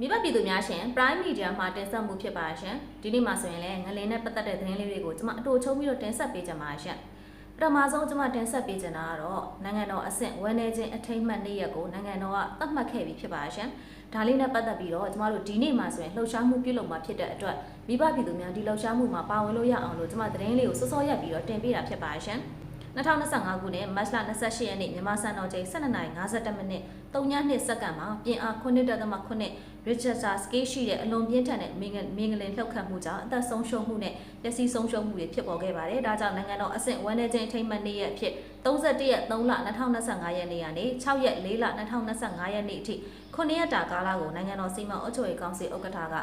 မိဘပြည်သူများရှင် Prime Media မှာတင်ဆက်မှုဖြစ်ပါရှင်ဒီနေ့မှာဆိုရင်လည်းငလင်နဲ့ပတ်သက်တဲ့သတင်းလေးတွေကိုကျွန်မအတူချုံပြီးတော့တင်ဆက်ပေးကြပါရှင်ပထမဆုံးကျွန်မတင်ဆက်ပေးချင်တာကတော့နိုင်ငံတော်အဆင့်ဝန်내ချင်းအထိမ်းအမှတ်နေ့ရက်ကိုနိုင်ငံတော်ကသတ်မှတ်ခဲ့ပြီးဖြစ်ပါရှင်ဒါလေးနဲ့ပတ်သက်ပြီးတော့ကျွန်မတို့ဒီနေ့မှာဆိုရင်လှုပ်ရှားမှုပြုလုပ်မှာဖြစ်တဲ့အတွက်မိဘပြည်သူများဒီလှုပ်ရှားမှုမှာပါဝင်လို့ရအောင်လို့ကျွန်မသတင်းလေးကိုစောစောရက်ပြီးတော့တင်ပေးတာဖြစ်ပါရှင်2025ခုနှစ်မတ်လ28ရက်နေ့မြန်မာစံတော်ချိန်12:52မိနစ်3.2စက္ကန့်မှာပြင်အား9.9 Richard Scale ရှိတဲ့အလွန်ပြင်းထန်တဲ့မင်းငမင်းငလင်လှုပ်ခတ်မှုကြောင့်အသက်ဆုံးရှုံးမှုနဲ့ပျက်စီးဆုံးရှုံးမှုတွေဖြစ်ပေါ်ခဲ့ပါတယ်။ဒါကြောင့်နိုင်ငံတော်အဆင့်ဝန်내ချင်းအထိမ်းအမှတ်နေ့ရက်အဖြစ်31ရက်3လ2025ရက်နေ့ကနေ6ရက်4လ2025ရက်နေ့အထိ9ရက်တာကာလကိုနိုင်ငံတော်စီမံအုပ်ချုပ်ရေးကောင်စီဥက္ကဋ္ဌက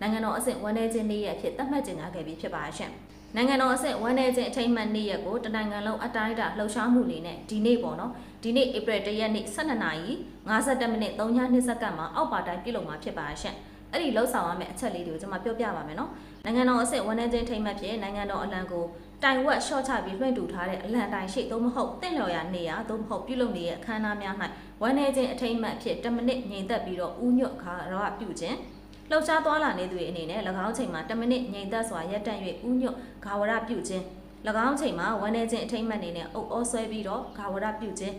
နိုင်ငံတော်အဆင့်ဝန်내ချင်းနေ့ရက်အဖြစ်သတ်မှတ်ကြေညာခဲ့ပြီးဖြစ်ပါရှင်။ နိုင်ငံတော်အဆင့်ဝန်내ချင်းအထိမ်းအမှတ်နေ့ရက်ကိုတနိုင်ငံလုံးအတိုင်းအတာလှုပ်ရှားမှုလေးနဲ့ဒီနေ့ပေါ့နော်ဒီနေ့ဧပြီ၁ရက်နေ့12နာရီ52မိနစ်3:20စက္ကန့်မှာအောက်ပါတိုင်းပြုလုပ်မှာဖြစ်ပါရှင့်အဲ့ဒီလှုပ်ဆောင်ရမယ့်အချက်လေးတွေကိုကျွန်မပြောပြပါမယ်နော်နိုင်ငံတော်အဆင့်ဝန်ထမ်းချင်းထိမ့်မှတ်ဖြစ်နိုင်ငံတော်အလံကိုတိုင်ဝက်ရှော့ချပြီးလွှင့်တူထားတဲ့အလံတိုင်ရှိသို့မဟုတ်တင့်လျော်ရာနေရာသို့မဟုတ်ပြုလုပ်နေတဲ့အခမ်းအနားများ၌ဝန်ထမ်းချင်းအထိမ့်မှတ်ဖြစ်10မိနစ်ငြိမ်သက်ပြီးတော့ဥညွတ်ခါရောပြုခြင်း လှုပ်ရှားသွားလာနေသူတွေအနေနဲ့၎င်းချိန်မှာ10မိနစ်ငြိမ်သက်စွာရပ်တန့်၍ဥညွတ်ဂါဝရပြုခြင်း၎င်းချိန်မှာဝန်내ချင်းအထိမ်းမှတ်နေနဲ့အုပ်အောဆွဲပြီးတော့ဂါဝရပြုခြင်း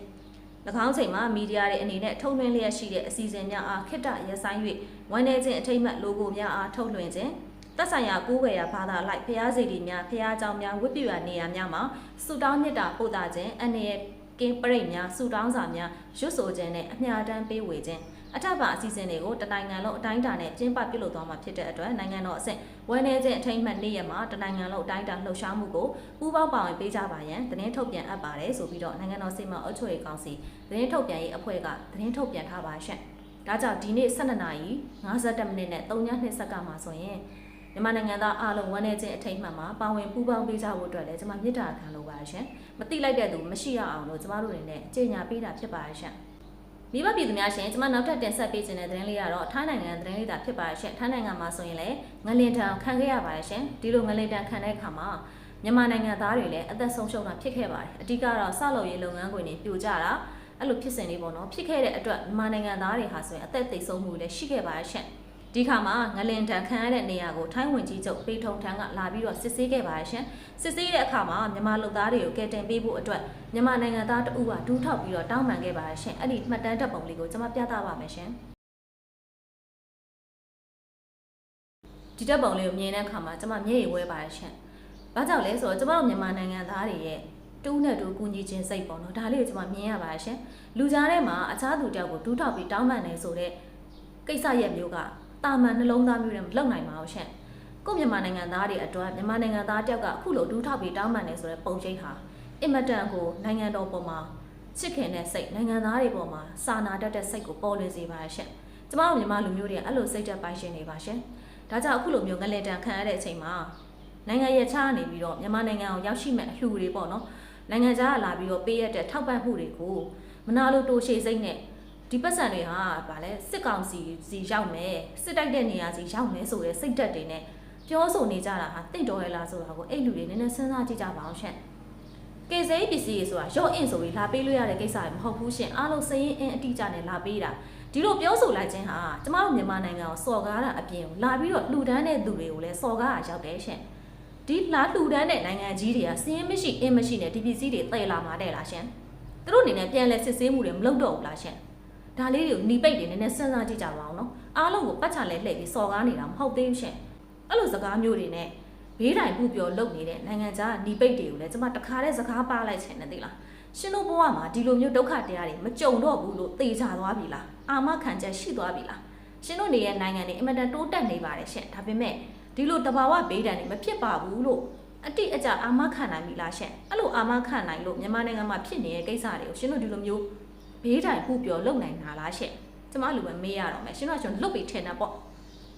၎င်းချိန်မှာမီဒီယာတွေအနေနဲ့ထုတ်လွှင့်လျက်ရှိတဲ့အစီအစဉ်များအားခိတ္တရဆိုင်၍ဝန်내ချင်းအထိမ်းမှတ် logo များအားထုတ်လွှင့်ခြင်းသက်ဆိုင်ရာကိုးကွယ်ရာဘာသာလိုက်ဖျားစီတီများဖျားเจ้าများဝတ်ပြုရာနေရာများမှာစုတောင်းမြတ်တာပို့တာခြင်းအနေနဲ့ကင်းပရိတ်များစုတောင်းစာများရွတ်ဆိုခြင်းနဲ့အမြတမ်းပေးဝေခြင်း အထက်ပါအစီအစဉ်တွေကိုတနိုင်ငံလုံးအတိုင်းအတာနဲ့ကျင်းပပြုလုပ်သွားမှာဖြစ်တဲ့အတွက်နိုင်ငံတော်အဆင့်ဝန်내ချင်းအထိမ်းမှတ်နေ့ရက်မှာတနိုင်ငံလုံးအတိုင်းအတာလှုပ်ရှားမှုကိုပူးပေါင်းပါဝင်ပေးကြပါရန်သတင်းထုတ်ပြန်အပ်ပါတယ်ဆိုပြီးတော့နိုင်ငံတော်စီမံအုပ်ချုပ်ရေးကောင်စီသတင်းထုတ်ပြန်ရေးအဖွဲ့ကသတင်းထုတ်ပြန်ထားပါရှင့်။ဒါကြောင့်ဒီနေ့12နာရီ52မိနစ်နဲ့3.2စက္ကန့်မှာဆိုရင်မြန်မာနိုင်ငံသားအားလုံးဝန်내ချင်းအထိမ်းမှတ်မှာပါဝင်ပူးပေါင်းပေးကြဖို့အတွက်လည်းကျွန်မမြစ်တာခံလိုပါရှင်။မတိလိုက်တဲ့သူမရှိရအောင်လို့ကျွန်မတို့တွေနဲ့ကြေညာပေးတာဖြစ်ပါရှင်။ မိဘပြည်သူများရှင်ကျွန်မနောက်ထပ်တင်ဆက်ပေးခြင်းတဲ့သတင်းလေးကတော့ထိုင်းနိုင်ငံသတင်းလေးတာဖြစ်ပါရှင်ထိုင်းနိုင်ငံမှာဆိုရင်လည်းငလင်တံခံခဲ့ရပါတယ်ရှင်ဒီလိုငလင်တံခံတဲ့အခါမှာမြန်မာနိုင်ငံသားတွေလည်းအသက်ဆုံးရှုံးတာဖြစ်ခဲ့ပါတယ်အဓိကတော့စလုပ်ရေးလုပ်ငန်းခွင်တွေပြိုကျတာအဲ့လိုဖြစ်စဉ်လေးပေါ့နော်ဖြစ်ခဲ့တဲ့အတွက်မြန်မာနိုင်ငံသားတွေဟာဆိုရင်အသက်သိဆုံးမှုလည်းရှိခဲ့ပါတယ်ရှင် ဒီခါမှာငလင်တန်ခံရတဲ့နေရာကိုထိုင်းဝင်ကြီးချုပ်ပေထုံထန်းကလာပြီးတော့စစ်ဆေးခဲ့ပါရှင်စစ်ဆေးတဲ့အခါမှာမြန်မာလူသားတွေကိုကယ်တင်ပေးဖို့အတွက်မြန်မာနိုင်ငံသားတအုပ်ကဒူးထောက်ပြီးတော့တောင်းပန်ခဲ့ပါရှင်အဲ့ဒီမှတ်တမ်းတပ်ပုံလေးကိုကျွန်မပြသပါမယ်ရှင်ဒီတပ်ပုံလေးကိုမြင်တဲ့အခါမှာကျွန်မမျက်ရည်ဝဲပါရှင်ဘာကြောင့်လဲဆိုတော့ကျွန်မတို့မြန်မာနိုင်ငံသားတွေရဲ့တူးနဲ့တူကူညီခြင်းစိတ်ပေါ့နော်ဒါလေးကိုကျွန်မမြင်ရပါရှင်လူကြားထဲမှာအခြားသူတယောက်ကိုဒူးထောက်ပြီးတောင်းပန်နေဆိုတဲ့ကိစ္စရဲ့မျိုးက တာမန်နှလုံးသားမျိုးနဲ့မလုံနိုင်ပါဘူးရှင်ကိုမြန်မာနိုင်ငံသားတွေအတွက်မြန်မာနိုင်ငံသားတယောက်ကအခုလိုဒူးထောက်ပြီးတောင်းပန်နေဆိုတဲ့ပုံရိပ်ဟာအင်မတန်ကိုနိုင်ငံတော်ပေါ်မှာချစ်ခင်တဲ့စိတ်နိုင်ငံသားတွေပေါ်မှာစာနာတတ်တဲ့စိတ်ကိုပေါ်လွင်စေပါရှင်ကျမတို့မြန်မာလူမျိုးတွေအဲ့လိုစိတ်သက်ပိုင်ရှင်နေပါရှင်ဒါကြောင့်အခုလိုမျိုးငလဲတန်ခံရတဲ့အချိန်မှာနိုင်ငံရဲ့ချားနေပြီးတော့မြန်မာနိုင်ငံကိုရောက်ရှိမဲ့အလှူတွေပေါ့နော်နိုင်ငံခြားကလာပြီးတော့ပေးရတဲ့ထောက်ပံ့မှုတွေကိုမနာလိုတိုရှည်စိတ်နဲ့ ဒီပတ်စံတွေဟာဗာလဲစစ်ကောင်စီစီရောက်မယ်စစ်တိုက်တဲ့နေရာစီရောက်မယ်ဆိုတဲ့စိတ်တက်တွေနဲ့ပြောဆိုနေကြတာဟာတိတ်တော်ရလားဆိုတာကိုအဲ့လူတွေနည်းနည်းစဉ်းစားကြည့်ကြပါအောင်ရှင့်ကေစိပစ္စည်းတွေဆိုတာရော့အင်ဆိုပြီးလာပေးလို့ရတဲ့ကိစ္စတွေမဟုတ်ဘူးရှင်အားလုံးစရင်အင်းအတိအကျနဲ့လာပေးတာဒီလိုပြောဆိုလိုက်ခြင်းဟာကျမတို့မြန်မာနိုင်ငံကိုစော်ကားတာအပြင်ကိုလာပြီးတော့လှူဒန်းတဲ့သူတွေကိုလည်းစော်ကားတာရောက်တယ်ရှင်ဒီလာလှူဒန်းတဲ့နိုင်ငံကြီးတွေကစရင်မရှိအင်းမရှိနဲ့ဒီပစ္စည်းတွေတည်လာမှာတဲ့လားရှင်သူတို့အနေနဲ့ပြန်လဲစစ်ဆေးမှုတွေမလုပ်တော့ဘူးလားရှင် ဒါလေးတွေကိုနီပိတ်တွေနည်းနည်းစဉ်းစားကြည့်ကြပါအောင်နော်အားလုံးကိုပတ်ချလဲလှည့်ပြီးစော်ကားနေတာမဟုတ်သေးဘူးရှင်အဲ့လိုစကားမျိုးတွေနဲ့ဘေးတိုင်ပူပြောလုပ်နေတဲ့နိုင်ငံခြားနီပိတ်တွေကိုလည်းကျွန်မတခါတည်းစကားပါလိုက်ခြင်းနဲ့သိလားရှင်တို့ဘဝမှာဒီလိုမျိုးဒုက္ခတရားတွေမကြုံတော့ဘူးလို့သိကြသွားပြီလားအာမခံချက်ရှိသွားပြီလားရှင်တို့နေရဲ့နိုင်ငံတွေအင်မတန်တိုးတက်နေပါတယ်ရှင်ဒါပေမဲ့ဒီလိုတဘာဝဘေးဒဏ်တွေမဖြစ်ပါဘူးလို့အတိအကျအာမခံနိုင်ပြီလားရှင်အဲ့လိုအာမခံနိုင်လို့မြန်မာနိုင်ငံမှာဖြစ်နေတဲ့ကိစ္စတွေကိုရှင်တို့ဒီလိုမျိုး ဘေးတိုင်ပူပြောလုံနိုင်တာလားရှင့်ကျမလူပဲမေးရတော့မယ်ရှင်တို့ကကျွန်တော်လွတ်ပြီးထင်တာပေါ့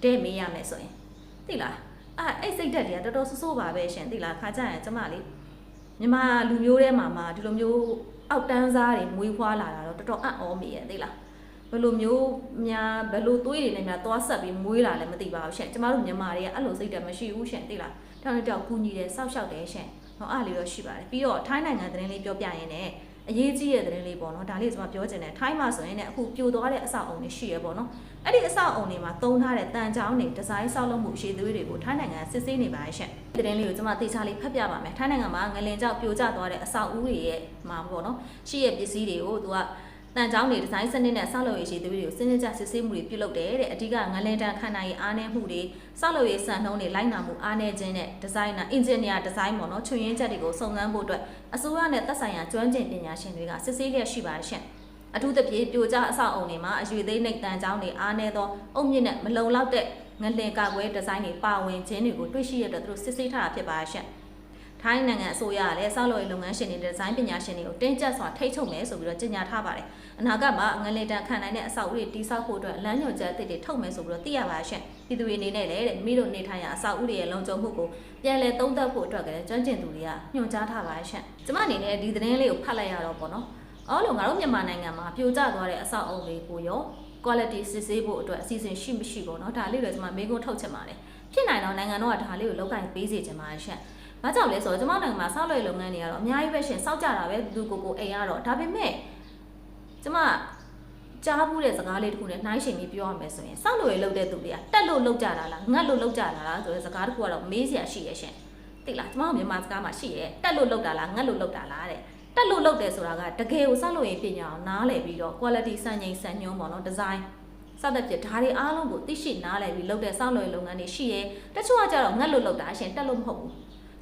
တဲ့မေးရမယ်ဆိုရင်သိလားအဲ့အဲ့စိတ်ဓာတ်တွေကတော်တော်ဆိုးဆိုးပါပဲရှင်သိလားခါကြရင်ကျမလေးမြန်မာလူမျိုးထဲမှာမှဒီလိုမျိုးအောက်တန်းစားတွေမွေးဖွားလာတာတော့တော်တော်အံ့ဩမိရဲ့သိလားဘယ်လိုမျိုးများဘယ်လိုသွေးတွေနဲ့များသွားဆက်ပြီးမွေးလာလဲမသိပါဘူးရှင်ကျမတို့မြန်မာတွေကအဲ့လိုစိတ်ဓာတ်မရှိဘူးရှင်သိလားတောင်းတောက်ကူညီတယ်စောက်ရှောက်တယ်ရှင်ဟောအားလေးတော့ရှိပါတယ်ပြီးတော့ထိုင်းနိုင်ငံသတင်းလေးပြောပြရင်းနဲ့ အရေးကြီးတဲ့သတင်းလေးပေါ့နော်ဒါလေးကျွန်မပြောချင်တယ်ထိုင်းမှာဆိုရင်လည်းအခုပြိုသွားတဲ့အဆောက်အုံတွေရှိရပေါ့နော်အဲ့ဒီအဆောက်အုံတွေမှာသုံးထားတဲ့တန်ချောင်းတွေဒီဇိုင်းဆောက်လုပ်မှုအရှိသွေးတွေကိုထိုင်းနိုင်ငံစစ်ဆေးနေပါရဲ့ရှင့်ဒီသတင်းလေးကိုကျွန်မသေချာလေးဖတ်ပြပါမယ်ထိုင်းနိုင်ငံမှာငလင်ကြောက်ပြိုကျသွားတဲ့အဆောက်အဦတွေရဲ့မှာပေါ့နော်ရှိရဲ့ပစ္စည်းတွေကိုသူက တန်ချောင်းတွေဒီဇိုင်းစနစ်နဲ့ဆောက်လုပ်ရေးရှိသွေးတွေကိုစနစ်ကျစစ်ဆေးမှုတွေပြုလုပ်တယ်တဲ့အဓိကငလင်တန်ခန္ဓာရေးအားနည်းမှုတွေဆောက်လုပ်ရေးစံနှုန်းတွေလိုက်နာမှုအားနည်းခြင်းနဲ့ဒီဇိုင်နာအင်ဂျင်နီယာဒီဇိုင်းပေါ့နော်ချွန်ရင်းချက်တွေကိုစုံစမ်းဖို့အတွက်အစိုးရနဲ့သက်ဆိုင်ရာကျွမ်းကျင်ပညာရှင်တွေကစစ်ဆေးလျက်ရှိပါတယ်ရှင့်အထူးသဖြင့်ပြိုကျအဆောက်အုံတွေမှာအရွေသေးနှိပ်တန်ချောင်းတွေအားနည်းသောအုတ်မြင့်နဲ့မလုံလောက်တဲ့ငလင်ကာကွယ်ဒီဇိုင်းတွေပါဝင်ခြင်းတွေကိုတွေ့ရှိရတဲ့သူတို့စစ်ဆေးထားတာဖြစ်ပါတယ်ရှင့် ထိုင်းနိုင်ငံအစိုးရကလည်းဆောက်လုပ်ရေးလုပ်ငန်းရှင်တွေဒီဇိုင်းပညာရှင်တွေကိုတင်းကျပ်စွာထိတ်ချုပ်မယ်ဆိုပြီးတော့ကြေညာထားပါတယ်။အနာဂတ်မှာငလင်တန်ခံနိုင်တဲ့အဆောက်အဦတွေတိစောက်ဖို့အတွက်လမ်းညွှန်ချက်အသစ်တွေထုတ်မယ်ဆိုပြီးတော့သိရပါရှင့်။ပြည်သူတွေအနေနဲ့လည်းတဲ့မိတို့နေထိုင်ရာအဆောက်အဦတွေရဲ့လုံခြုံမှုကိုပြန်လည်သုံးသပ်ဖို့အတွက်ကလည်းကျွမ်းကျင်သူတွေကညွှန်ကြားထားပါရှင့်။ကျမအနေနဲ့ဒီသတင်းလေးကိုဖတ်လိုက်ရတော့ပေါ့နော်။အော်လို့ငါတို့မြန်မာနိုင်ငံမှာပြိုကျသွားတဲ့အဆောက်အဦတွေကိုရော quality စစ်ဆေးဖို့အတွက်အစီအစဉ်ရှိမရှိပေါ့နော်။ဒါလေးတွေကျွန်မမေးခွန်းထုတ်ချင်ပါတယ်။ဖြစ်နိုင်တော့နိုင်ငံတော်ကဒါလေးကိုလောက်ကင်ပေးစေချင်ပါတယ်ရှင့်။ ဘာကြောင့်လဲဆိုတော့ကျွန်မနိုင်ငံမှာဆောက်လုပ်ရေးလုပ်ငန်းတွေကတော့အများကြီးပဲရှင်စောက်ကြတာပဲသူကိုယ်ကိုအိမ်ရတော့ဒါပေမဲ့ကျွန်မကြားဘူးတဲ့စကားလေးတစ်ခုနဲ့နှိုင်းရှင်ပြီးပြောရမယ်ဆိုရင်စောက်လုပ်ရေးလုပ်တဲ့သူတွေကတက်လို့လုပ်ကြတာလားငတ်လို့လုပ်ကြတာလားဆိုတဲ့စကားတစ်ခုကတော့မေးစရာရှိရဲ့ရှင်သိလားကျွန်မတို့မြန်မာစကားမှာရှိရဲ့တက်လို့လုပ်တာလားငတ်လို့လုပ်တာလားတဲ့တက်လို့လုပ်တယ်ဆိုတာကတကယ်ကိုစောက်လုပ်ရေးပညာအောင်နားလည်ပြီးတော့ quality စံချိန်စံညွှန်းပေါ့နော် design စသဖြင့်ဒါတွေအားလုံးကိုသိရှိနားလည်ပြီးလုပ်တဲ့စောက်လုပ်ရေးလုပ်ငန်းတွေရှိရဲ့တချို့ကကြတော့ငတ်လို့လုပ်တာရှင်တက်လို့မဟုတ်ဘူး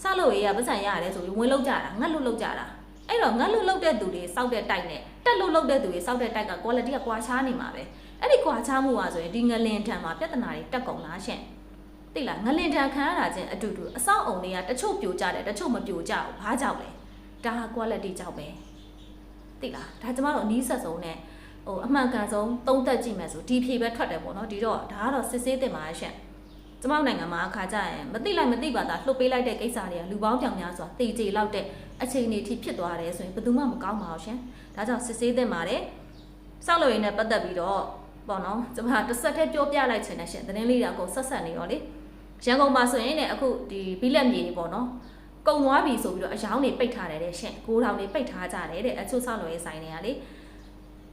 စလို့ရေးကပတ်စံရတယ်ဆိုပြီးဝင်လောက်ကြတာငတ်လို့လောက်ကြတာအဲ့တော့ငတ်လို့လောက်တဲ့သူတွေစောက်တဲ့တိုက်နဲ့တက်လို့လောက်တဲ့သူတွေစောက်တဲ့တိုက်က quality ကကွာခြားနေမှာပဲအဲ့ဒီကွာခြားမှုကဆိုရင်ဒီငလင်ထံမှာပြဿနာတွေတက်ကုန်လားရှင့်သိလားငလင်ထံခံရတာချင်းအတူတူအဆောက်အုံတွေကတချို့ပြိုကျတယ်တချို့မပြိုကျဘူးဘာကြောင့်လဲဒါဟာ quality ကြောင့်ပဲသိလားဒါကျမတို့အနည်းဆက်ဆုံးနဲ့ဟိုအမှန်ကန်ဆုံးသုံးသက်ကြည့်မယ်ဆိုဒီဖြေပဲထွက်တယ်ပေါ့နော်ဒီတော့ဒါကတော့စစ်ဆေးတင်ပါရှင့် ကျမတို့နိုင်ငံမှာအခါကျရင်မသိလိုက်မသိပါတာလှုပ်ပေးလိုက်တဲ့ကိစ္စတွေကလူပေါင်းပြောင်များစွာတည်ကြည်လောက်တဲ့အခြေအနေထိဖြစ်သွားတယ်ဆိုရင်ဘယ်သူမှမကောင်းပါဘူးရှင်။ဒါကြောင့်စစ်ဆေးသင့်ပါတယ်။စောက်လို့ရင်းနဲ့ပတ်သက်ပြီးတော့ပေါ့နော်ကျွန်မတစ်ဆက်တည်းပြောပြလိုက်ချင်တယ်ရှင်။သတင်းလေးတွေအကုန်ဆက်ဆက်နေရောလေ။ရန်ကုန်မှာဆိုရင်လည်းအခုဒီဘီလက်မြေတွေပေါ့နော်။ကုံသွားပြီဆိုပြီးတော့အယောင်းတွေပိတ်ထားတယ်တဲ့ရှင်။ကိုးထောင်တွေပိတ်ထားကြတယ်တဲ့အချို့ဆောက်လို့ရဆိုင်တွေကလေ။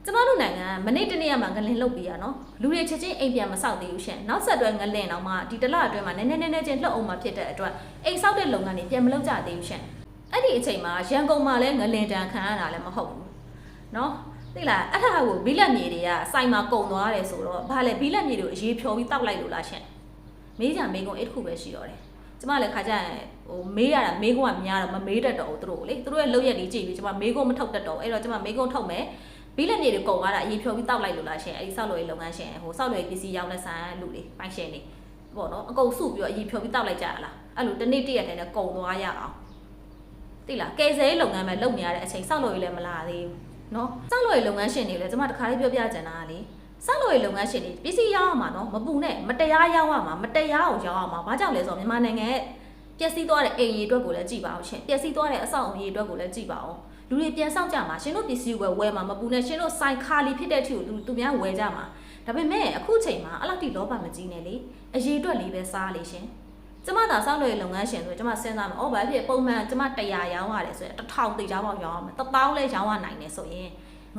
ကျမတို့နိုင်ငံကမနေ့တနေ့ကမှငလင်လုတ်ပြီးရနော်လူတွေချက်ချင်းအိမ်ပြန်မဆောက်သေးဘူးရှင်နောက်ဆက်တွဲငလင်တော့မှဒီတစ်လအတွင်းမှာနည်းနည်းနည်းနည်းချင်းလှုပ်အောင်မှဖြစ်တဲ့အတွက်အိမ်ဆောက်တဲ့လုပ်ငန်းတွေပြန်မလုပ်ကြသေးဘူးရှင်အဲ့ဒီအချိန်မှာရန်ကုန်မှာလည်းငလင်တန်ခံရတာလည်းမဟုတ်ဘူးနော်သိလားအဲ့ဒါကိုဘီလက်မြေတွေကစိုင်မှာကုံသွားတယ်ဆိုတော့ဘာလဲဘီလက်မြေတွေကိုအရေးဖြော်ပြီးတောက်လိုက်လို့လားရှင်မေးကြမေးကုန်အဲ့တစ်ခုပဲရှိတော့တယ်ကျမလည်းခါကြရင်ဟိုမေးရတာမေးခွန်းကများတော့မမေးတတ်တော့ဘူးသူတို့ကိုလေသူတို့ရဲ့လောက်ရက်တွေကြည့်ပြီးကျမမေးခွန်းမထုတ်တတ်တော့ဘူးအဲ့တော့ကျမမေးခွန်းထုတ်မယ် ဘီလက်မြေတွေကုန်သွားတာအရေးဖြော်ပြီးတောက်လိုက်လို့လားရှင်အဲ့ဒီဆောက်လို့ရေးလုပ်ငန်းရှင်ဟိုဆောက်လို့ရေးပစ္စည်းရောင်းတဲ့ဆိုင်လူတွေပိုင်ရှင်တွေပေါ့နော်အကုန်စုပြီးတော့အရေးဖြော်ပြီးတောက်လိုက်ကြရလားအဲ့လိုတစ်နေ့တည့်ရက်တည်းနဲ့ကုန်သွားရအောင်သိလားကယ်ဆယ်ရေးလုပ်ငန်းပဲလုပ်နေရတဲ့အချိန်ဆောက်လို့ရေးလည်းမလာသေးဘူးနော်ဆောက်လို့ရေးလုပ်ငန်းရှင်တွေလည်းကျမတခါလေးပြောပြချင်တာကလေဆောက်လို့ရေးလုပ်ငန်းရှင်တွေပစ္စည်းရောင်းရမှာနော်မပူနဲ့မတရားရောင်းရမှာမတရားကိုရောင်းရမှာဘာကြောင့်လဲဆိုတော့မြန်မာနိုင်ငံရဲ့ပျက်စီးသွားတဲ့အိမ်ရီအတွက်ကိုလည်းကြည့်ပါအောင်ရှင်ပျက်စီးသွားတဲ့အဆောက်အုံကြီးအတွက်ကိုလည်းကြည့်ပါအောင် လူတွေပြန်ဆောင်ကြမှာရှင်တို့ပစ္စည်းဝယ်ဝယ်မှာမပူနဲ့ရှင်တို့ဆိုင်ခါလီဖြစ်တဲ့အထိကိုသူသူများဝယ်ကြမှာဒါပေမဲ့အခုချိန်မှာအဲ့လောက်ထိလောဘမကြီးနဲ့လေအရေးအတွက်လေးပဲစားလေရှင်ကျမသာစောက်လို့လုပ်ငန်းရှင်ဆိုကျမစဉ်းစားမှာအော်ဘာဖြစ်ပုံမှန်ကျမ100ရောင်းရတယ်ဆိုရင်1000တေချာပေါက်ရောင်းရမယ်1000လဲရောင်းရနိုင်တယ်ဆိုရင်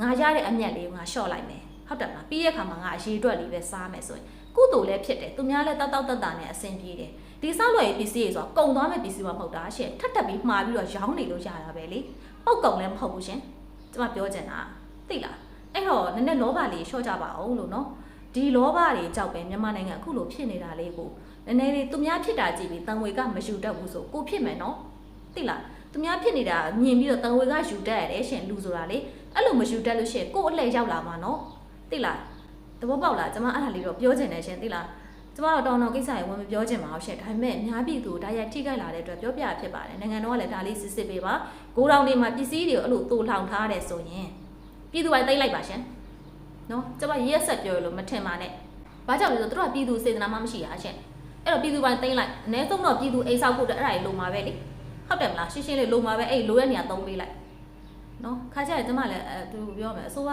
ငါရတဲ့အမြတ်လေးကိုငါလျှော့လိုက်မယ်ဟုတ်တယ်မလားပြီးရဲ့ခါမှာငါအရေးအတွက်လေးပဲစားမယ်ဆိုရင်ကုသိုလ်လည်းဖြစ်တယ်သူများလည်းတောက်တောက်တက်တာနဲ့အဆင်ပြေတယ်ဒီစောက်လို့ရေးပစ္စည်းတွေဆိုတော့ကုံသွားမဲ့ပစ္စည်းမှမဟုတ်တာရှင်ထပ်တက်ပြီးမှားပြီးတော့ရောင်းနေလို့ရတာပဲလေ ပုတ်ကုံလည်းမဟုတ်ဘူးရှင်ကျမပြောချင်တာသိလားအဲ့တော့နည်းနည်းလောဘလေးရှော့ကြပါအောင်လို့နော်ဒီလောဘတွေကြောက်ပဲမြန်မာနိုင်ငံအခုလိုဖြစ်နေတာလေးကိုနည်းနည်းလေးသူများဖြစ်တာကြည့်ပြီးတန်ဝေကမယူတတ်ဘူးဆိုကိုဖြစ်မယ်နော်သိလားသူများဖြစ်နေတာမြင်ပြီးတော့တန်ဝေကယူတတ်ရတယ်ရှင်လူဆိုတာလေအဲ့လိုမယူတတ်လို့ရှင်ကို့အလှည့်ရောက်လာမှာနော်သိလားသဘောပေါက်လားကျမအဲ့ဒါလေးတော့ပြောချင်တယ်ရှင်သိလားကျမတို့တောင်းတော့ကိစ္စရေဝင်မပြောချင်ပါဘူးရှင့်ဒါပေမဲ့အများပြည်သူဒါရိုက်ထိခိုက်လာတဲ့အတွက်ပြောပြဖြစ်ပါတယ်နိုင်ငံတော်ကလည်းဒါလေးစစ်စစ်ပေးပါ ကိုတောင်တွေမှာပစ္စည်းတွေကိုအဲ့လိုတူထောင်ထားရတယ်ဆိုရင်ပြည်သူပိုင်းသိမ့်လိုက်ပါရှင်နော်ကျမရက်ဆက်ပြောရလို့မထင်ပါနဲ့ဘာကြောင့်လဲဆိုတော့သူတို့ကပြည်သူစေတနာမှမရှိရရှင့်အဲ့တော့ပြည်သူပိုင်းသိမ့်လိုက်အနည်းဆုံးတော့ပြည်သူအိမ်ဆောက်ဖို့အတွက်အဲ့ဒါကြီးလိုမှာပဲလေဟုတ်တယ်မလားရှင်းရှင်းလေးလိုမှာပဲအဲ့လိုတဲ့နေရာသုံးပေးလိုက်နော်ခါကြရင်ကျမလည်းအဲသူပြောမယ်အစိုးရ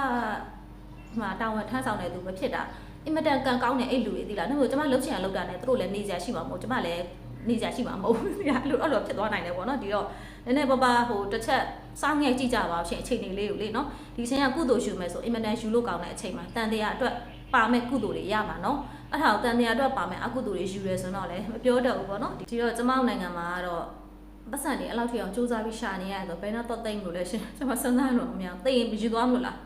မှာတာဝန်ထမ်းဆောင်တဲ့သူမဖြစ်တာအင်မတန်ကန်ကောင်းတဲ့အဲ့လူတွေသိလား။ဒါပေမဲ့ကျမလှုပ်ချင်အောင်လုပ်တာနဲ့သူတို့လည်းနေကြရှိမှာမဟုတ်ကျမလည်းနေကြရှိမှာမဟုတ်ဘူး။အဲ့လိုအဲ့လိုဖြစ်သွားနိုင်တယ်ပေါ့နော်ဒီတော့ နည်းနည်းပါးပါဟိုတစ်ချက်စောင်းငယ်ကြည့်ကြပါဦးရှင်အချိန်လေးလေးကိုလေနော်ဒီချိန်ကကုသိုလ်ရှုမယ်ဆိုအင်မတန်ရှုလို့ကောင်းတဲ့အချိန်မှာတန်တရားအတွက်ပါမဲ့ကုသိုလ်တွေရမှာနော်အဲ့ဒါကိုတန်တရားအတွက်ပါမဲ့အကုသိုလ်တွေယူရဲဆိုတော့လည်းမပြောတော့ဘူးပေါ့နော်ဒီတော့ကျမတို့နိုင်ငံမှာကတော့ပတ်စံတွေအဲ့လောက်ထိအောင်စူးစမ်းပြီးရှာနေရတယ်ဆိုဘယ်တော့တော့သိမ့်လို့လဲရှင်ကျွန်မစဉ်းစားလို့မရသိရင်ယူသွားမလို့လား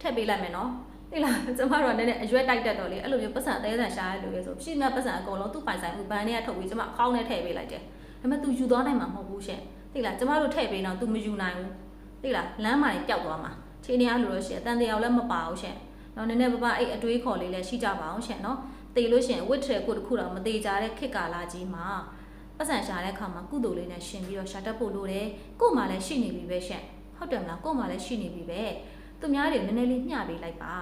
ထည့်ပေးလိုက်မယ်နော်ဒီလားကျမတို့ကလည်းအရွက်တိုက်တက်တော့လေအဲ့လိုမျိုးပတ်စံအသေးစံရှာရလို့လေဆိုရှိမှပတ်စံအကုန်လုံးသူ့ပိုင်ဆိုင်မှုဘန်တွေကထုတ်ပြီးကျမအကောင့်နဲ့ထည့်ပေးလိုက်တယ်ဒါပေမဲ့ तू ယူသွားနိုင်မှာမဟုတ်ဘူးရှင် သိလားကျမတို့ထည့်ပေးတော့ तू မယူနိုင်ဘူးသိလားလမ်းမှာပျောက်သွားမှာခြေနေရလို့လို့ရှင်အတန်တရားလည်းမပါဘူးရှင်တော့နည်းနည်းပါးပါအဲ့အတွေးခေါ်လေးလည်းရှိကြပါအောင်ရှင်နော်တေလို့ရှင်ဝစ်ထရကိုတခုတော့မသေးကြတဲ့ခေတ်ကာလကြီးမှာပတ်စံရှာတဲ့အခါမှာကုသိုလ်လေးနဲ့ရှင်ပြီးတော့ရှာတတ်ဖို့လိုတယ်ကို့မှာလည်းရှိနေပြီပဲရှင်ဟုတ်တယ်မလားကို့မှာလည်းရှိနေပြီပဲသူများတွေနည်းနည်းလေးမျှပေးလိုက်ပါ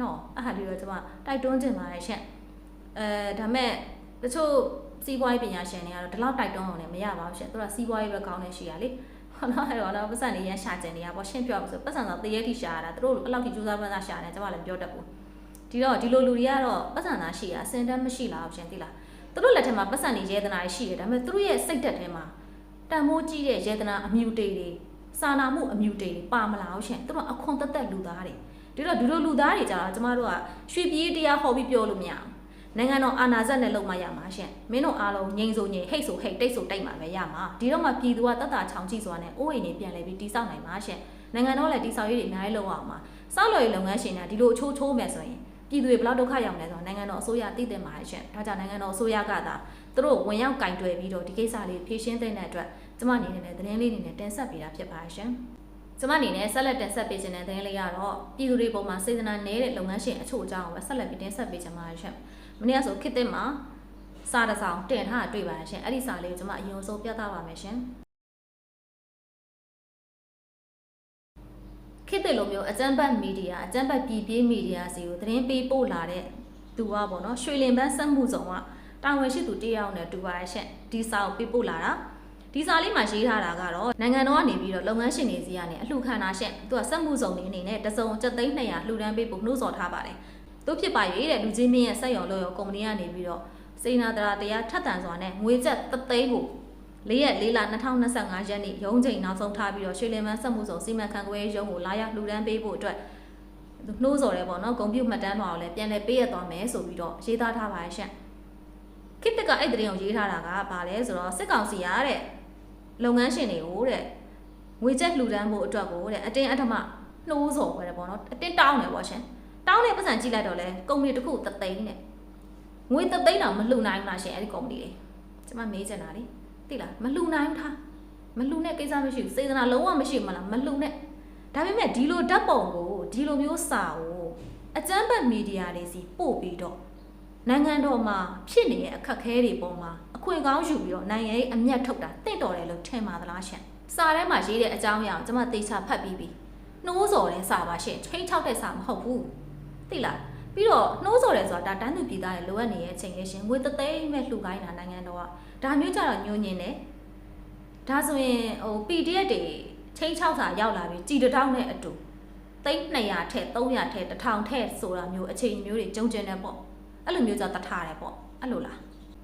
နော်အဲ့ဟာလေးတော့ကျွန်မတိုက်တွန်းချင်ပါတယ်ရှင်အဲဒါမဲ့တချို့ စီးပွားရေးပညာရှင်တွေကတော့ဒီလောက်တိုက်တွန်းအောင်လည်းမရပါဘူးရှင်သူကစီးပွားရေးပဲကောင်းနေရှိရလေဟုတ်နော်အဲ့တော့တော့ပတ်စံလေးရန်ရှာကျင်နေရပေါ့ရှင်းပြောပါဆိုပတ်စံတော့တရေထိရှာရတာသူတို့အဲ့လောက်ထိကြိုးစားပန်းစားရှာတယ်ကျွန်မလည်းပြောတတ်ဘူးဒီတော့ဒီလိုလူတွေကတော့ပတ်စံသားရှိရအစင်တန်းမရှိလားရှင်သိလားသူတို့လက်ထက်မှာပတ်စံနေရဲသနာရှိတယ်ဒါပေမဲ့သူတို့ရဲ့စိတ်သက်ထဲမှာတန်မိုးကြီးတဲ့ရဲသနာအမြူတေတွေစာနာမှုအမြူတေတွေပါမလားရှင်သူတို့အခွန်တက်တက်လူသားတွေဒီတော့ဒီလိုလူသားတွေကြတော့ကျမတို့ကရွှေပြည်တရားဟောပြီးပြောလို့မရဘူး နိုင်ငံတော်အာဏာစက်နဲ့လုံမရမှာရှင်မင်းတို့အားလုံးငြိမ်ဆိုငြိမ်ဟိတ်ဆိုဟိတ်တိတ်ဆိုတိတ်မှာပဲရမှာဒီတော့မှပြည်သူကတတ်တာချောင်ကြည့်စွာနဲ့အိုးအိမ်တွေပြန်လဲပြီးတိဆောက်နိုင်မှာရှင်နိုင်ငံတော်လည်းတိဆောက်ရေးတွေအများကြီးလုပ်အောင်မှာစောက်လော်ရေးလုပ်ငန်းရှင်တွေကဒီလိုအချိုးချိုးမယ်ဆိုရင်ပြည်သူတွေဘယ်လောက်ဒုက္ခရောက်လဲဆိုတော့နိုင်ငံတော်အစိုးရသိတဲ့မှာရှင်ဒါကြောင့်နိုင်ငံတော်အစိုးရကသာသူတို့ဝင်ရောက်ကင်တွယ်ပြီးတော့ဒီကိစ္စလေးဖြေရှင်းတဲ့အတွက်ကျမအနေနဲ့သတင်းလေးတွေနဲ့တင်ဆက်ပေးတာဖြစ်ပါရှင်ကျမအနေနဲ့ဆက်လက်တင်ဆက်ပေးခြင်းတဲ့သတင်းလေးကတော့ပြည်သူတွေပုံမှာစေတနာနေတဲ့လုပ်ငန်းရှင်အချို့အကြောင်းကိုပဲဆက်လက်ပြီးတင်ဆက်ပေးခြင်းပါရှင် မနေ့ကဆိုခေတ်သစ်မှာစာတစ်စောင်တင်ထားတွေ့ပါရှင်အဲ့ဒီစာလေးကိုကျမအရင်ဆုံးပြသပါမယ်ရှင်ခေတ်သစ်လိုမျိုးအကြမ်းဖက်မီဒီယာအကြမ်းဖက်ပြည်ပြေးမီဒီယာစီကိုသတင်းပေးပို့လာတဲ့သူကပေါ့နော်ရွှေလင်ပန်းစက်မှုဆောင်ကတာဝန်ရှိသူတယောက်နဲ့တူပါရဲ့ရှင်ဒီစာကိုပေးပို့လာတာဒီစာလေးမှာရေးထားတာကတော့နိုင်ငံတော်ကနေပြီးတော့လုပ်ငန်းရှင်တွေစီကနေအလှခံတာရှင့်သူကစက်မှုဆောင်နေနေနဲ့တစုံကျပ်သိန်း200လှူဒန်းပေးဖို့နှိုးဆော်ထားပါတယ် တို့ဖြစ်ပါ၍တဲ့လူချင်းမင်းရဲ့စက်ရုံလို့ရောကုမ္ပဏီကနေပြီးတော့စေနာတရာတရားထပ်တန်စွာနဲ့ငွေကျပ်3သိန်းကို၄ရက်၄လ2025ရက်နေ့ရုံးချိန်နောက်ဆုံးထားပြီးတော့ရွှေလင်မန်းစက်မှုဆောင်စီမံခန့်ခွဲရုံးကိုလာရောက်လှူဒန်းပေးဖို့အတွက်နှိုးဆော်တယ်ပေါ့နော်ဂုံပြုတ်မှတ်တမ်းတော်ကိုလည်းပြန်လည်ပေးရသွားမယ်ဆိုပြီးတော့ရေးသားထားပါရဲ့ရှင့်ခိတ္တကအဲ့တရင်ကိုရေးထားတာကဘာလဲဆိုတော့စစ်ကောင်စီရတဲ့လုပ်ငန်းရှင်တွေကိုတဲ့ငွေကျပ်လှူဒန်းဖို့အတွက်ကိုတဲ့အတင်းအဓမ္မနှိုးဆော်ပဲပေါ့နော်အတင်းတောင်းတယ်ပေါ့ရှင် တောင်းတဲ့ပတ်စံကြည့်လိုက်တော့လဲကုမ္ပဏီတစ်ခုသသိန်းနဲ့ငွေသသိန်းတော့မလှူနိုင်ဘူးလားရှင်အဲ့ဒီကုမ္ပဏီတွေကျွန်မမေးချင်တာလေသိလားမလှူနိုင်ဘူးထားမလှူနဲ့ကိစ္စမရှိဘူးစေတနာလုံးဝမရှိဘူးမလားမလှူနဲ့ဒါပေမဲ့ဒီလိုဓာတ်ပုံကိုဒီလိုမျိုးစာကိုအကြမ်းဖက်မီဒီယာတွေစီပို့ပြီးတော့နိုင်ငံတော်မှာဖြစ်နေတဲ့အခက်အခဲတွေပေါ်မှာအခွင့်ကောင်းယူပြီးတော့နိုင်ငံရေးအမျက်ထုတ်တာတင့်တော်တယ်လို့ထင်ပါသလားရှင်စာထဲမှာရေးတဲ့အကြောင်းအရာကိုကျွန်မသေချာဖတ်ပြီးပြီနှိုးဆော်တဲ့စာပါရှင်ချိန်ချောက်တဲ့စာမဟုတ်ဘူး သိလားပြီးတော့နှိုးဆော်တယ်ဆိုတာဒါတန်းသူပြည်သားတွေလိုအပ်နေတဲ့အချိန်လေးရှင်ငွေသသိန်းမဲ့လှူခိုင်းတာနိုင်ငံတော်ကဒါမျိုးကြတော့ညှို့ညင်တယ်ဒါဆိုရင်ဟို PDF တွေချိန်ချောက်စာရောက်လာပြီးကြည်တတောင်းနဲ့အတူသိန်း200ထက်300ထက်1000ထက်ဆိုတာမျိုးအချိန်မျိုးတွေကြုံကျင်တယ်ပေါ့အဲ့လိုမျိုးကြတထားတယ်ပေါ့အဲ့လိုလား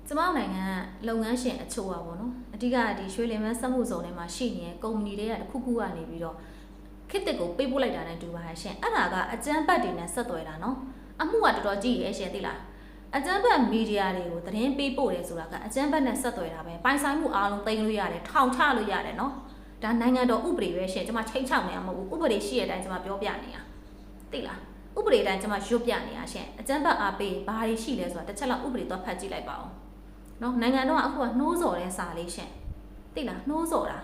ကျမတို့နိုင်ငံကလုပ်ငန်းရှင်အချို့อ่ะပေါ့နော်အဓိကဒီရွှေလင်မန်းစက်မှုဇုံထဲမှာရှိနေတဲ့ကုမ္ပဏီတွေကတစ်ခုခုကနေပြီးတော့ ခစ်တစ်ကိုပေးပို့လိုက်တာနဲ့တူပါရဲ့ရှင်အဲ့ဒါကအကြမ်းဖက်တွေနဲ့ဆက်သွယ်တာနော်အမှုကတော်တော်ကြီးရဲ့ရှင်သိလားအကြမ်းဖက်မီဒီယာတွေကိုသတင်းပေးပို့တယ်ဆိုတာကအကြမ်းဖက်နဲ့ဆက်သွယ်တာပဲပိုင်ဆိုင်မှုအားလုံးသိမ်းလို့ရတယ်ထောင်ချလို့ရတယ်နော်ဒါနိုင်ငံတော်ဥပဒေပဲရှင်ကျွန်မချိန်ချောက်နေရမဟုတ်ဘူးဥပဒေရှိတဲ့အတိုင်းကျွန်မပြောပြနေတာသိလားဥပဒေတိုင်းကျွန်မရွတ်ပြနေတာရှင်အကြမ်းဖက်အားပေးဘာတွေရှိလဲဆိုတာတစ်ချက်လောက်ဥပဒေတော့ဖတ်ကြည့်လိုက်ပါဦးနော်နိုင်ငံတော်ကအခုကနှိုးဆော်တဲ့စာလေးရှင်သိလားနှိုးဆော်တာ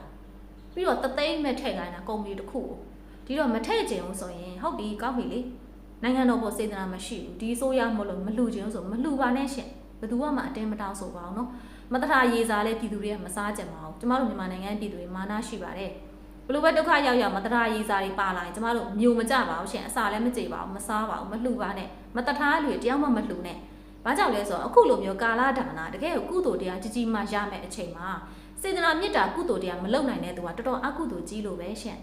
ပြီးတော့တသိန်းမဲ့ထည့်ခိုင်းတာကုမ္ပဏီတစ်ခုကို ဒီတော့မထည့်ချင်ဘူးဆိုရင်ဟုတ်ပြီကောင်းပြီလေနိုင်ငံတော်ပေါ်စေတနာမရှိဘူးဒီဆိုရမလို့မလှူချင်ဘူးဆိုမလှူပါနဲ့ရှင်ဘယ်သူမှအတင်းမတောင်းဆိုပါအောင်နော်မတထာရေးစားလဲပြည်သူတွေကမစားကြပါဘူးကျမတို့မြန်မာနိုင်ငံပြည်သူတွေမာနရှိပါတယ်ဘလို့ပဲဒုက္ခရောက်ရောက်မတထာရေးစားတွေပါလာရင်ကျမတို့မျိုးမကြပါဘူးရှင်အစာလည်းမကြေပါဘူးမစားပါဘူးမလှူပါနဲ့မတထာလူတွေတယောက်မှမလှူနဲ့ဘာကြောင့်လဲဆိုတော့အခုလိုမျိုးကာလဒါနာတကယ်ကိုကုသိုလ်တရားကြီးကြီးမှရမယ်အချိန်မှာစေတနာမေတ္တာကုသိုလ်တရားမလုပ်နိုင်တဲ့သူကတော်တော်အကုသိုလ်ကြီးလို့ပဲရှင်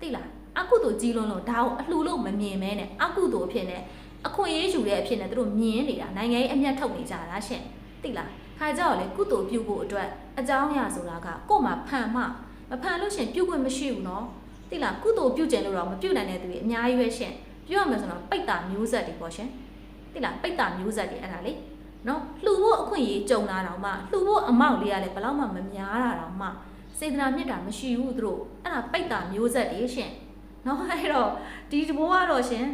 သိလား အကုသိုလ်ကြီးလုံးလို့ဒါကိုအလှလို့မမြင်မဲနဲ့အကုသိုလ်အဖြစ်နဲ့အခွင့်အရေးယူတဲ့အဖြစ်နဲ့သူတို့မြင်နေတာနိုင်ငံရေးအမျက်ထုတ်နေကြတာရှင်သိလားခါကြောက်လေကုသိုလ်ပြုဖို့အတွက်အကြောင်းအရာဆိုတာကကို့မှာဖန်မှမဖန်လို့ရှရင်ပြုတ်ခွင့်မရှိဘူးနော်သိလားကုသိုလ်ပြုကျင်လို့တော့မပြုနိုင်တဲ့သူတွေအများကြီးပဲရှင်ပြောရမယ်ဆိုတော့ပိတ်တာမျိုးဆက်တွေပေါ့ရှင်သိလားပိတ်တာမျိုးဆက်တွေအဲ့ဒါလေနော်လှူဖို့အခွင့်အရေးကြုံလာတော့မှလှူဖို့အမောက်လေးကလည်းဘယ်တော့မှမများတာတော့မှစေတနာမြတ်တာမရှိဘူးသူတို့အဲ့ဒါပိတ်တာမျိုးဆက်တွေရှင် နော်အဲ့တော့ဒီဘိုးကတော့ရှင်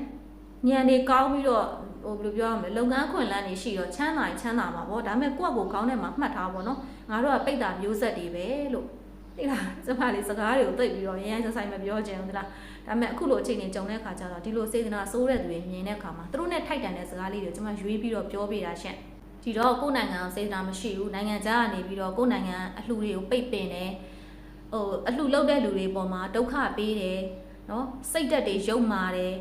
ညံနေကောင်းပြီးတော့ဟိုဘယ်လိုပြောရမလဲလုပ်ငန်းခွင်လန်းနေရှိတော့ချမ်းသာရင်ချမ်းသာမှာပေါ့ဒါပေမဲ့ကိုယ့်ကိုယ်ကောင်းတဲ့မှာမှတ်ထားပါတော့ငါတို့ကပိတ်တာမျိုးဆက်တွေပဲလို့သိလားစမလေးစကားတွေကိုသိပြီးတော့ရမ်းစဆိုင်မပြောချင်ဘူးသလားဒါပေမဲ့အခုလိုအချိန်နေကြုံတဲ့ခါကျတော့ဒီလိုစေတနာစိုးတဲ့သူတွေမြင်တဲ့ခါမှာသူတို့နဲ့ထိုက်တန်တဲ့စကားလေးတွေကျွန်မရွေးပြီးတော့ပြောပြတာရှင့်ဒီတော့ကိုယ်နိုင်ငံအောင်စေတနာမရှိဘူးနိုင်ငံခြားကနေပြီးတော့ကိုယ်နိုင်ငံအလှူတွေကိုပိတ်ပင်တယ်ဟိုအလှူလုပ်တဲ့လူတွေပေါ်မှာဒုက္ခပေးတယ် နော်စိတ်တက်တွေယုံမာတယ်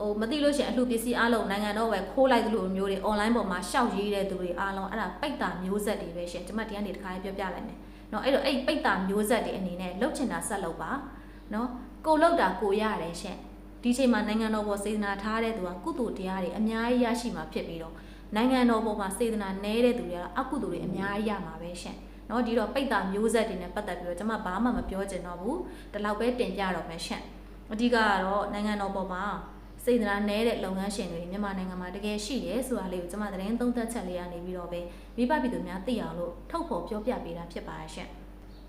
ဟိုမသိလို့ရှရင်အလှပစ္စည်းအားလုံးနိုင်ငံတော့ပဲခိုးလိုက်သလိုမျိုးတွေ online ပေါ်မှာရှောက်ရေးတဲ့သူတွေအားလုံးအဲ့ဒါပိတ်တာမျိုးဆက်တွေပဲရှင်ကျွန်မဒီကနေတစ်ခါပြောပြလိုက်မယ်နော်အဲ့တော့အဲ့ပိတ်တာမျိုးဆက်တွေအနေနဲ့လှုပ်ချင်တာဆက်လုပ်ပါနော်ကိုလှုပ်တာကိုရတယ်ရှင်ဒီချိန်မှာနိုင်ငံတော်ပေါ်စေတနာထားတဲ့သူကကုသိုလ်တရားတွေအများကြီးရရှိမှာဖြစ်ပြီးတော့နိုင်ငံတော်ပေါ်မှာစေတနာနည်းတဲ့သူတွေကအကုသိုလ်တွေအများကြီးရမှာပဲရှင်နော်ဒီတော့ပိတ်တာမျိုးဆက်တွေနဲ့ပတ်သက်ပြီးတော့ကျွန်မဘာမှမပြောချင်တော့ဘူးဒီလောက်ပဲတင်ပြတော့မယ်ရှင် အဓိကကတော့နိုင်ငံတော်ပေါ်မှာစေတနာနည်းတဲ့လုပ်ငန်းရှင်တွေမြန်မာနိုင်ငံမှာတကယ်ရှိတယ်ဆိုတာလေးကိုကျွန်မသတင်းသုံးသပ်ချက်လေးကနေပြီးတော့ပဲမိဘပြည်သူများသိအောင်လို့ထုတ်ဖော်ပြောပြပေးတာဖြစ်ပါရဲ့ရှင်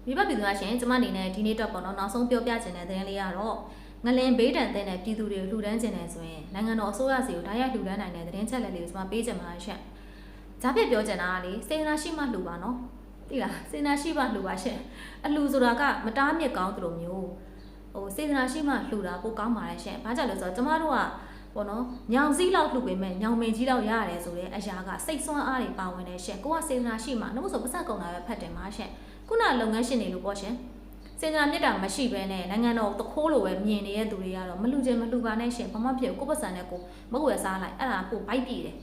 မိဘပြည်သူများရှင်ကျွန်မအနေနဲ့ဒီနေ့တော့ပေါ့နော်နောက်ဆုံးပြောပြခြင်းတဲ့သတင်းလေးကတော့ငလင်ဘေးတန်တဲ့တဲ့ပြည်သူတွေကိုလှူဒန်းခြင်းနဲ့ဆိုရင်နိုင်ငံတော်အစိုးရစီကိုဓာတ်ရိုက်လှူဒန်းနိုင်တဲ့သတင်းချက်လက်လေးကိုကျွန်မပေးချင်ပါရဲ့ရှင်။ဂျာပြပြောချင်တာကလေစေတနာရှိမှလှူပါနော်။သိလားစေတနာရှိမှလှူပါရှင်။အလှူဆိုတာကမတားမြစ်ကောင်းသလိုမျိုးဟို စေတနာရှိမှလှူတာပိုကောင်းပါရဲ့ရှင်။ဘာကြောင့်လဲဆိုတော့ကျမတို့ကပေါ့နော်ညောင်စည်းလောက်လှူပေမဲ့ညောင်မင်ကြီးလောက်ရတယ်ဆိုတဲ့အရာကစိတ်ဆွမ်းအားတွေပါဝင်တဲ့ရှင်ကိုကစေတနာရှိမှနှုတ်ဆိုပတ်ဆက်ကုန်တာပဲဖတ်တယ်မှာရှင်ခုနလုပ်ငန်းရှင်တွေလို့ပေါ့ရှင်စေတနာမြတ်တာမရှိဘဲနဲ့နိုင်ငံတော်တခိုးလိုပဲမြင်နေတဲ့သူတွေကတော့မလှူခြင်းမလှူပါနဲ့ရှင်ဘာမှဖြစ်ကိုပတ်စံနဲ့ကိုမဟုတ်ရစားလိုက်အဲ့ဒါပို့ဘိုက်ပြည်တယ်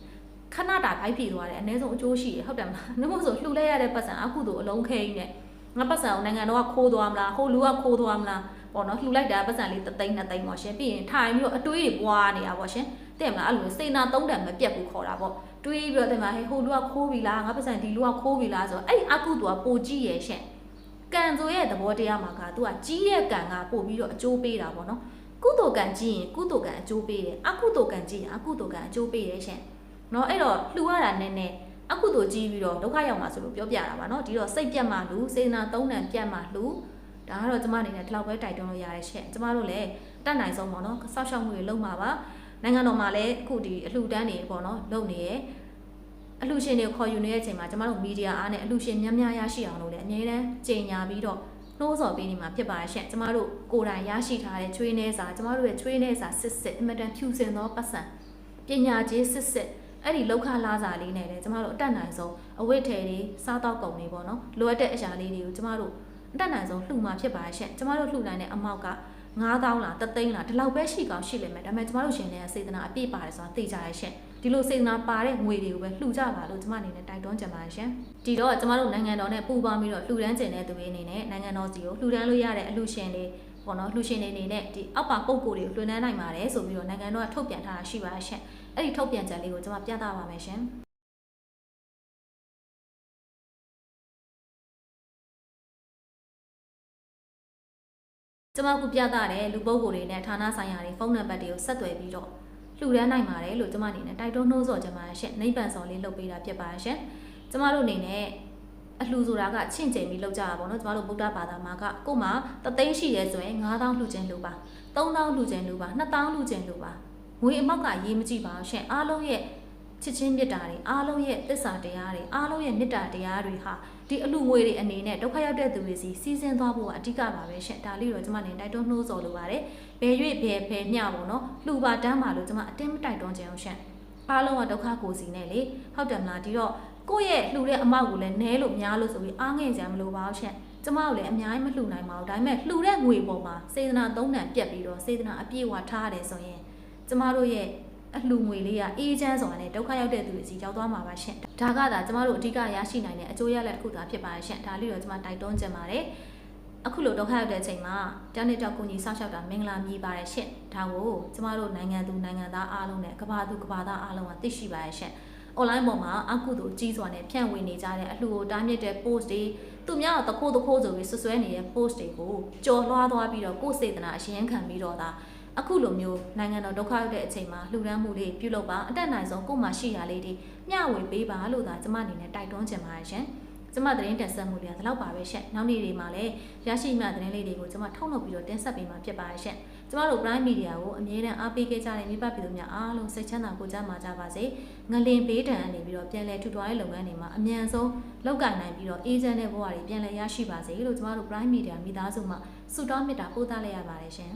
ခဏတာဘိုက်ပြည်သွားတယ်အနည်းဆုံးအကျိုးရှိတယ်ဟုတ်တယ်မလားနှုတ်ဆိုလှူလိုက်ရတဲ့ပတ်စံအခုတို့အလုံးခဲကြီးနဲ့ငါပတ်စံကိုနိုင်ငံတော်ကခိုးသွားမလားဟိုလူကခိုးသွားမလား ပေါ့နော်လှူလိုက်တာပတ်စံလေးတသိန်းနှစ်သိန်းပေါ့ရှင်ပြီးရင်ထိုင်ပြီးတော့အတွေးတွေပွားနေတာပေါ့ရှင်တဲ့မလားအဲ့လိုစေနာသုံးတန်မပြတ်ဘူးခေါ်တာပေါ့တွေးပြီးတော့တဲ့မှာဟဲဟိုလူကခိုးပြီလားငါပတ်စံဒီလူကခိုးပြီလားဆိုတော့အဲ့အကုသူကပိုကြည့်ရဲ့ရှင်ကံဆိုရဲ့သဘောတရားမှာကသူကကြီးရဲ့ကံကပို့ပြီးတော့အကျိုးပေးတာပေါ့နော်ကုသိုလ်ကံကြီးရင်ကုသိုလ်ကံအကျိုးပေးတယ်အကုသိုလ်ကံကြီးရင်အကုသိုလ်ကံအကျိုးပေးတယ်ရှင်နော်အဲ့တော့လှူရတာနည်းနည်းအကုသိုလ်ကြီးပြီးတော့ဒုက္ခရောက်မှာဆိုလို့ပြောပြတာပါနော်ဒီတော့စိတ်ပြတ်မှလူစေနာသုံးတန်ပြတ်မှလူ ဒါကတော့ကျမအနေနဲ့ဒီလောက်ပဲတိုက်တွန်းလို့ရတဲ့ရှင့်ကျမတို့လည်းတတ်နိုင်ဆုံးပေါ့နော်ဆောက်ရှောက်မှုတွေလုပ်မှာပါနိုင်ငံတော်မှာလည်းအခုဒီအလှူဒန်းတွေပေါ့နော်လုပ်နေရဲ့အလှူရှင်တွေခေါ်ယူနေတဲ့အချိန်မှာကျမတို့မီဒီယာအားနဲ့အလှူရှင်များများရရှိအောင်လို့လည်းအမြဲတမ်းကြေညာပြီးတော့နှိုးဆော်ပေးနေမှာဖြစ်ပါရှင့်ကျမတို့ကိုယ်တိုင်ရရှိထားတဲ့ချွေးနှဲစာကျမတို့ရဲ့ချွေးနှဲစာစစ်စစ်အင်မတန်ဖြူစင်သောပတ်စံပညာကြီးစစ်စစ်အဲ့ဒီလောက်ခလာစာလေးနဲ့လည်းကျမတို့အတက်နိုင်ဆုံးအဝတ်ထည်တွေစားတော့ကုန်တွေပေါ့နော်လိုအပ်တဲ့အရာလေးတွေကိုကျမတို့ အတက်နိုင်ဆုံးလှူမှာဖြစ်ပါရှင့်ကျမတို့လှူနိုင်တဲ့အမောက်က9000လား3သိန်းလားဒီလောက်ပဲရှိကောင်းရှိလိမ့်မယ်ဒါပေမဲ့ကျမတို့ရှင်တဲ့စေတနာအပြည့်ပါတယ်ဆိုတာသိကြရရှင့်ဒီလိုစေတနာပါတဲ့ငွေတွေကိုပဲလှူကြပါလို့ကျမအနေနဲ့တိုက်တွန်းကြပါရှင်ဒီတော့ကျမတို့နိုင်ငံတော်နဲ့ပူးပေါင်းပြီးတော့လှူဒန်းကျင်တဲ့သူတွေအနေနဲ့နိုင်ငံတော်စီကိုလှူဒန်းလို့ရတဲ့အလှူရှင်တွေပေါ့နော်လှူရှင်တွေအနေနဲ့ဒီအောက်ပါပုံကိုယ်တွေကိုလှူဒန်းနိုင်ပါတယ်ဆိုပြီးတော့နိုင်ငံတော်ကထုတ်ပြန်ထားတာရှိပါရှင့်အဲ့ဒီထုတ်ပြန်ချက်လေးကိုကျမပြသပါမယ်ရှင် ကျမခုပြသတဲ့လူပုဂ္ဂိုလ်တွေနဲ့ဌာနဆိုင်ရာတွေဖုန်းနံပါတ်တွေကိုဆက်သွယ်ပြီးတော့လှူဒန်းနိုင်ပါတယ်လို့ကျမအနေနဲ့တိုက်တွန်းနှိုးဆော်ကြပါရှင့်နိဗ္ဗာန်စော်လေးလုပ်ပေးတာဖြစ်ပါရှင့်ကျမတို့အနေနဲ့အလှူဆိုတာကချင့်ချိန်ပြီးလုပ်ကြတာပေါ့နော်ကျမတို့ဗုဒ္ဓဘာသာမှာကကို့မှာတသိန်းရှိရဲဆိုရင်9000လှူခြင်းလှူပါ3000လှူခြင်းလှူပါ2000လှူခြင်းလှူပါငွေအမောက်ကရေးမကြည့်ပါရှင့်အားလုံးရဲ့ချစ်ချင်းမေတ္တာတွေအားလုံးရဲ့သစ္စာတရားတွေအားလုံးရဲ့မေတ္တာတရားတွေဟာ ဒီအလူငွေတွေအနေနဲ့ဒုက္ခရောက်တဲ့သူတွေစီစီစဉ်သွားဖို့ကအဓိကပါပဲရှင့်ဒါလေးတော့ကျမနေတိုက်တွန်းနှိုးဆော်လိုပါတယ်ဘယ်၍ဘယ်ဖယ်မျှပေါ့နော်လှူပါတန်းပါလို့ကျမအတင်းမတိုက်တွန်းကြအောင်ရှင့်အားလုံးကဒုက္ခကိုစီနဲ့လေဟုတ်တယ်မလားဒီတော့ကိုယ့်ရဲ့လှူတဲ့အမောက်ကိုလည်းနဲလို့များလို့ဆိုပြီးအားငယ်ကြမလို့ပါအောင်ရှင့်ကျမတို့လည်းအများကြီးမလှူနိုင်ပါဘူးဒါပေမဲ့လှူတဲ့ငွေပေါ်မှာစေတနာသုံးတန်ပြတ်ပြီးတော့စေတနာအပြည့်အဝထားရတယ်ဆိုရင်ကျမတို့ရဲ့ အလှငွေလေးကအေးချမ်းစွာနဲ့ဒုက္ခရောက်တဲ့သူတွေစီရောက်သွားမှာပါရှင်ဒါကသာကျမတို့အဓိကရရှိနိုင်တဲ့အကျိုးရလဒ်တစ်ခုသာဖြစ်ပါရှင်ဒါလေးတော့ကျမတိုက်တွန်းချင်ပါတယ်အခုလိုဒုက္ခရောက်တဲ့အချိန်မှာတန်းနဲ့တောက်ကူညီဆောက်ရှောက်တာမင်္ဂလာမြည်ပါတယ်ရှင်ဒါကိုကျမတို့နိုင်ငံသူနိုင်ငံသားအားလုံးနဲ့ကဘာသူကဘာသားအားလုံးကသိရှိပါရဲ့ရှင် online ပေါ်မှာအကုသို့ကြီးစွာနဲ့ဖြန့်ဝေနေကြတဲ့အလှူကိုတားမြစ်တဲ့ post တွေသူများတော့တခိုးတခိုးဆိုပြီးဆွဆွဲနေတဲ့ post တွေကိုကြော်လွှားသွားပြီးတော့ကိုယ်စေတနာအရှင်းခံပြီးတော့ဒါ အခုလိုမျိုးနိုင်ငံတော်ဒုက္ခရောက်တဲ့အချိန်မှာလှူဒန်းမှုတွေပြုလုပ်ပါအတက်နိုင်ဆုံးကိုယ်မှရှိရလေးတွေမျှဝေပေးပါလို့သာကျမအနေနဲ့တိုက်တွန်းချင်ပါတယ်ရှင်ကျမသတင်းတင်ဆက်မှုတွေကဒီလောက်ပါပဲရှင့်နောက်နေ့တွေမှာလည်းရရှိမှသတင်းလေးတွေကိုကျမထုတ်လုပ်ပြီးတော့တင်ဆက်ပေးမှာဖြစ်ပါတယ်ရှင့်ကျမတို့ Prime Media ကိုအမြဲတမ်းအားပေးခဲ့ကြတဲ့မိဘပြည်သူများအားလုံးစိတ်ချမ်းသာကိုကြမှာကြပါစေငလင်ပေးတံအနေပြီးတော့ပြန်လည်ထူထောင်ရေးလုပ်ငန်းတွေမှာအမြန်ဆုံးလောက်ကိုင်နိုင်ပြီးတော့အေဂျင့်တဲ့ဘဝတွေပြန်လည်ရရှိပါစေလို့ကျမတို့ Prime Media မိသားစုမှဆုတောင်းမေတ္တာပို့သလိုက်ရပါတယ်ရှင်